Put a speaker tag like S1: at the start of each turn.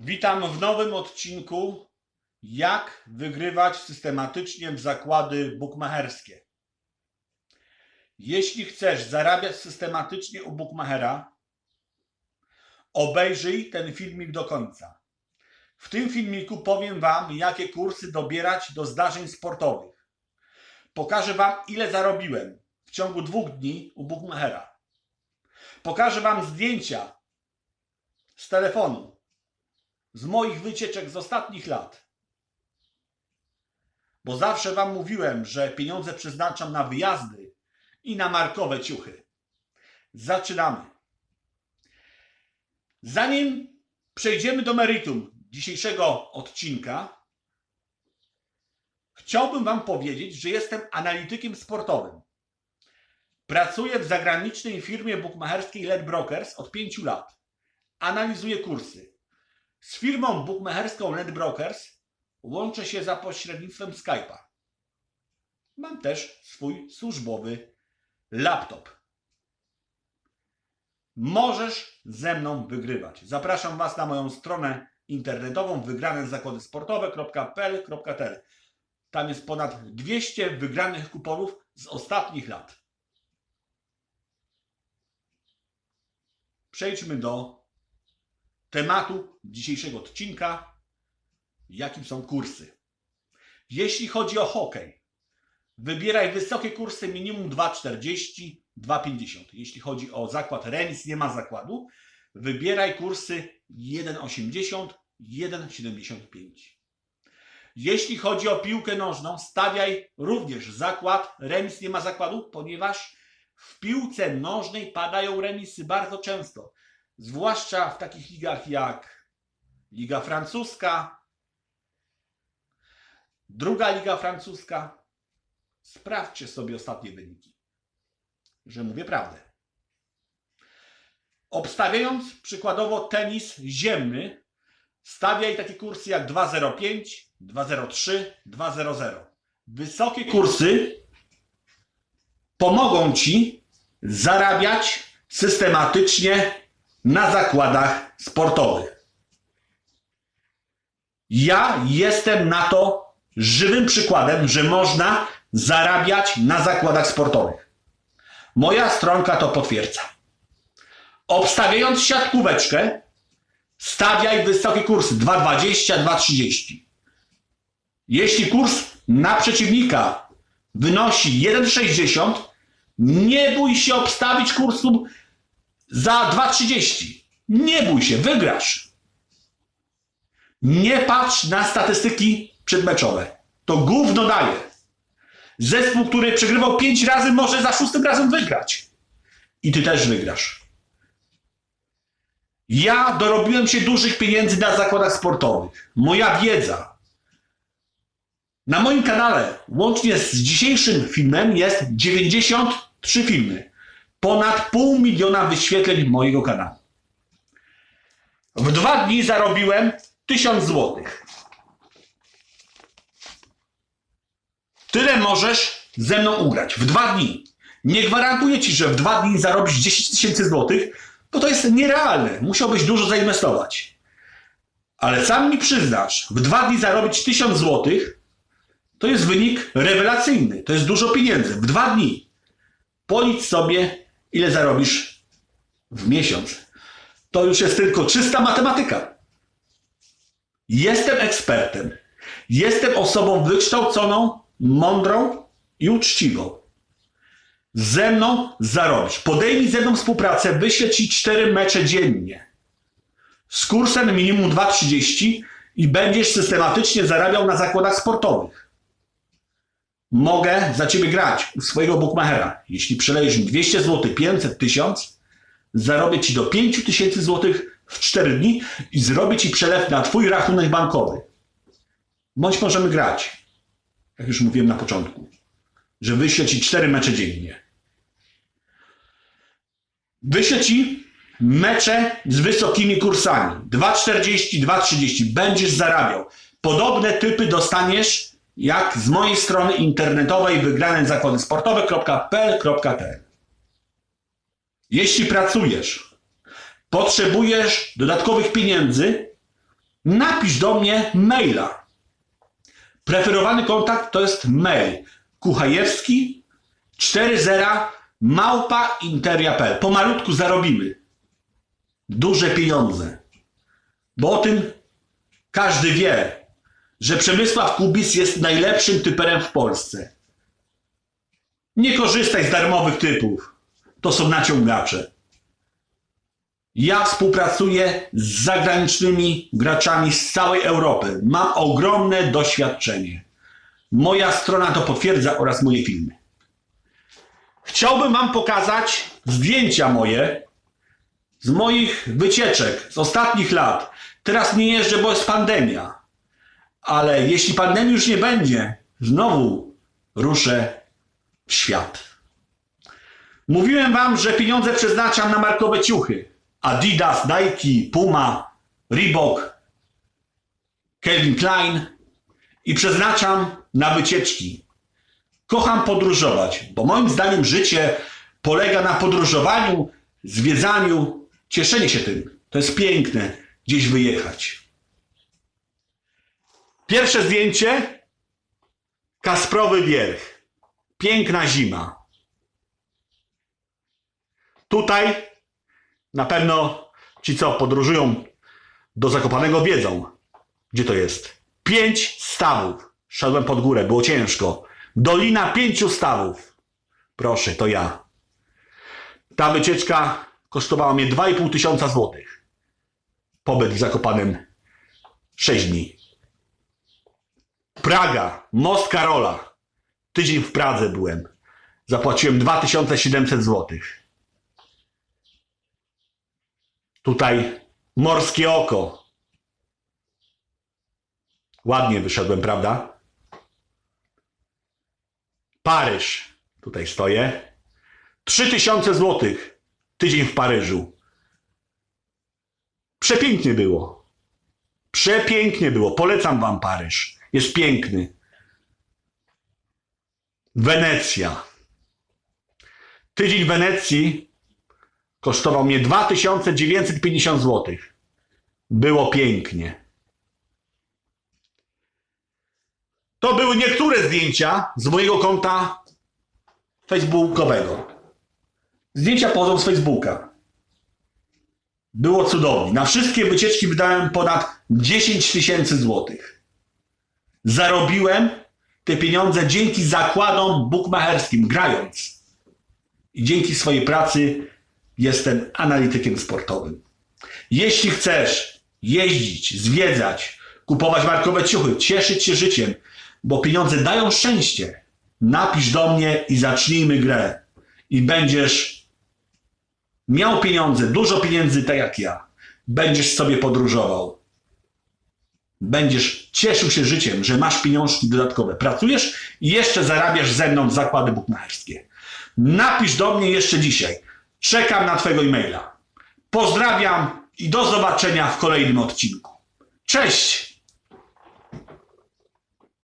S1: Witam w nowym odcinku Jak wygrywać systematycznie w zakłady bukmacherskie. Jeśli chcesz zarabiać systematycznie u bukmachera, obejrzyj ten filmik do końca. W tym filmiku powiem Wam, jakie kursy dobierać do zdarzeń sportowych. Pokażę Wam, ile zarobiłem w ciągu dwóch dni u bukmachera. Pokażę Wam zdjęcia z telefonu, z moich wycieczek z ostatnich lat. Bo zawsze Wam mówiłem, że pieniądze przeznaczam na wyjazdy i na markowe ciuchy. Zaczynamy. Zanim przejdziemy do meritum dzisiejszego odcinka, chciałbym Wam powiedzieć, że jestem analitykiem sportowym. Pracuję w zagranicznej firmie bukmacherskiej Let Brokers od 5 lat. Analizuję kursy. Z firmą bukmacherską Let Brokers łączę się za pośrednictwem Skype'a. Mam też swój służbowy laptop. Możesz ze mną wygrywać. Zapraszam Was na moją stronę internetową wygrane. Tam jest ponad 200 wygranych kuponów z ostatnich lat. Przejdźmy do tematu dzisiejszego odcinka, jakim są kursy. Jeśli chodzi o hokej, wybieraj wysokie kursy minimum 2,40, 2,50. Jeśli chodzi o zakład remis, nie ma zakładu, wybieraj kursy 1,80, 1,75. Jeśli chodzi o piłkę nożną, stawiaj również zakład remis, nie ma zakładu, ponieważ w piłce nożnej padają remisy bardzo często. Zwłaszcza w takich ligach jak Liga Francuska, druga Liga Francuska. Sprawdźcie sobie ostatnie wyniki, że mówię prawdę. Obstawiając przykładowo tenis ziemny, stawiaj takie kursy jak 2,05, 2,03, 2,00. Wysokie kursy pomogą Ci zarabiać systematycznie na zakładach sportowych. Ja jestem na to żywym przykładem, że można zarabiać na zakładach sportowych. Moja stronka to potwierdza. Obstawiając siatkóweczkę, stawiaj wysoki kurs 2,20, 2,30. Jeśli kurs na przeciwnika wynosi 1,60, nie bój się obstawić kursu za 2,30. Nie bój się, wygrasz. Nie patrz na statystyki przedmeczowe. To gówno daje. Zespół, który przegrywał 5 razy, może za szóstym razem wygrać. I ty też wygrasz. Ja dorobiłem się dużych pieniędzy na zakładach sportowych. Moja wiedza. Na moim kanale, łącznie z dzisiejszym filmem, jest 93 filmy. Ponad pół miliona wyświetleń mojego kanału. W dwa dni zarobiłem 1000 złotych. Tyle możesz ze mną ugrać. W dwa dni. Nie gwarantuję ci, że w dwa dni zarobisz 10 tysięcy złotych, bo to jest nierealne. Musiałbyś dużo zainwestować. Ale sam mi przyznasz, w dwa dni zarobić 1000 złotych to jest wynik rewelacyjny. To jest dużo pieniędzy. W dwa dni. Policz sobie, ile zarobisz w miesiąc. To już jest tylko czysta matematyka. Jestem ekspertem. Jestem osobą wykształconą, mądrą i uczciwą. Ze mną zarobisz. Podejmij ze mną współpracę, wyślę ci 4 mecze dziennie. Z kursem minimum 2,30 i będziesz systematycznie zarabiał na zakładach sportowych. Mogę za ciebie grać u swojego bookmachera. Jeśli przelejesz mi 200 zł, 500, 1000, zarobię ci do 5000 zł w 4 dni i zrobię ci przelew na twój rachunek bankowy. Bądź możemy grać, jak już mówiłem na początku, że wyślę ci 4 mecze dziennie. Wyślę ci mecze z wysokimi kursami. 2,40, 2,30. Będziesz zarabiał. Podobne typy dostaniesz jak z mojej strony internetowej wygrane zakłady sportowe.pl.pl. Jeśli pracujesz, potrzebujesz dodatkowych pieniędzy, napisz do mnie maila. Preferowany kontakt to jest mail kuchajewski 40 małpa interia.pl. Pomalutku zarobimy. Duże pieniądze. Bo o tym każdy wie, że Przemysław Kubis jest najlepszym typerem w Polsce. Nie korzystaj z darmowych typów. To są naciągacze. Ja współpracuję z zagranicznymi graczami z całej Europy. Mam ogromne doświadczenie. Moja strona to potwierdza oraz moje filmy. Chciałbym Wam pokazać zdjęcia moje z moich wycieczek z ostatnich lat. Teraz nie jeżdżę, bo jest pandemia. Ale jeśli pandemii już nie będzie, znowu ruszę w świat. Mówiłem Wam, że pieniądze przeznaczam na markowe ciuchy. Adidas, Nike, Puma, Reebok, Calvin Klein i przeznaczam na wycieczki. Kocham podróżować, bo moim zdaniem życie polega na podróżowaniu, zwiedzaniu, cieszeniu się tym. To jest piękne, gdzieś wyjechać. Pierwsze zdjęcie. Kasprowy Wierch. Piękna zima. Tutaj na pewno ci, co podróżują do Zakopanego wiedzą, gdzie to jest. Pięć stawów. Szedłem pod górę, było ciężko. Dolina pięciu stawów. Proszę, to ja. Ta wycieczka kosztowała mnie 2,5 tysiąca złotych. Pobyt w Zakopanem 6 dni. Praga, most Karola. Tydzień w Pradze byłem. Zapłaciłem 2700 złotych. Tutaj morskie oko. Ładnie wyszedłem, prawda? Paryż. Tutaj stoję. 3000 złotych. Tydzień w Paryżu. Przepięknie było. Przepięknie było. Polecam wam Paryż. Jest piękny. Wenecja. Tydzień w Wenecji kosztował mnie 2950 zł. Było pięknie. To były niektóre zdjęcia z mojego konta facebookowego. Zdjęcia pochodzą z Facebooka. Było cudownie. Na wszystkie wycieczki wydałem ponad 10 tysięcy złotych. Zarobiłem te pieniądze dzięki zakładom bukmacherskim, grając. I dzięki swojej pracy jestem analitykiem sportowym. Jeśli chcesz jeździć, zwiedzać, kupować markowe ciuchy, cieszyć się życiem, bo pieniądze dają szczęście, napisz do mnie i zacznijmy grę. I będziesz miał pieniądze, dużo pieniędzy, tak jak ja. Będziesz sobie podróżował. Będziesz cieszył się życiem, że masz pieniążki dodatkowe. Pracujesz i jeszcze zarabiasz ze mną zakłady bukmacherskie. Napisz do mnie jeszcze dzisiaj. Czekam na Twojego e-maila. Pozdrawiam i do zobaczenia w kolejnym odcinku. Cześć!